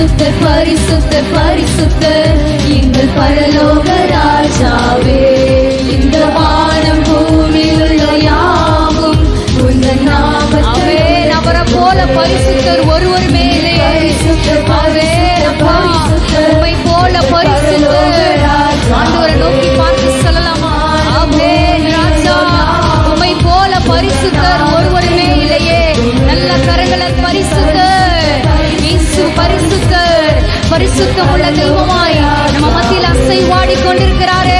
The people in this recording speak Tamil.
பரிசுத்தர் பரிசுத்தர் பரிசுத்தர் எங்கள் பரலோக ராஜாவே இந்த வானம் பூமியில் யாவும் உங்கள் நாமத்தை அவரை போல பரிசுத்தர் ஒருவருமே பரிசுத்தம் உள்ள தெய்வமாய் நம்ம மத்தியில் அசை வாடிக்கொண்டிருக்கிறாரே